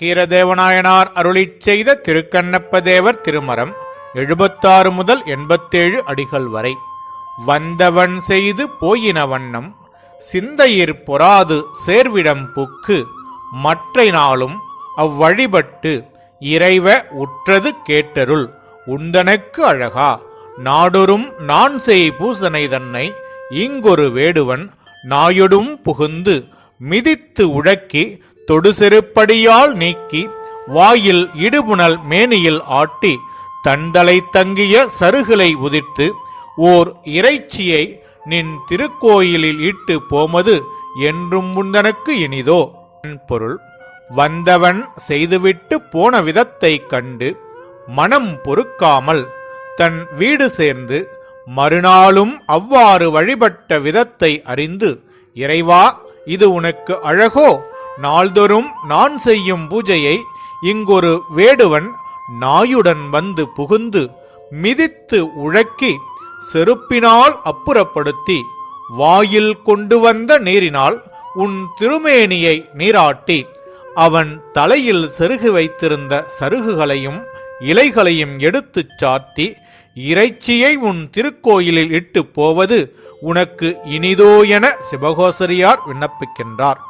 கீரதேவநாயனார் அருளி செய்த திருக்கண்ணப்ப தேவர் திருமரம் எழுபத்தாறு முதல் எண்பத்தேழு அடிகள் வரை. வந்தவன் செய்து போயின வண்ணம் சிந்தையிற் பொறாது சேர்விடம் புக்கு மற்றை நாளும் அவ்வழிபட்டு இறைவ உற்றது கேட்டருள் உந்தனக்கு அழகா நாடொரும் நான் செய் பூசனை தன்னை இங்கொரு வேடுவன் நாயொடும் புகுந்து மிதித்து உழக்கி தொடுசெருப்படியால் நீக்கி வாயில் இடுபுணல் மேனியில் ஆட்டி தண்டலை தங்கிய சருகுலை உதிர்த்து ஓர் இறைச்சியை நின் திருக்கோயிலில் இட்டு போமது என்றும் முந்தனுக்கு இனிதோ. பொருள் வந்தவன் செய்துவிட்டு போன விதத்தைக் கண்டு மனம் பொறுக்காமல் தன் வீடு சேர்ந்து மறுநாளும் அவ்வாறு வழிபட்ட விதத்தை அறிந்து இறைவா இது உனக்கு அழகோ? நாள்தோறும் நான் செய்யும் பூஜையை இங்கொரு வேடுவன் நாயுடன் வந்து புகுந்து மிதித்து உழக்கி செருப்பினால் அப்புறப்படுத்தி வாயில் கொண்டு வந்த நீரினால் உன் திருமேனியை நீராட்டி அவன் தலையில் செருகு வைத்திருந்த சருகுகளையும் இலைகளையும் எடுத்துச் சாத்தி இறைச்சியை உன் திருக்கோயிலில் இட்டு போவது உனக்கு இனிதோ என சிவகோசரியார் விண்ணப்பிக்கின்றார்.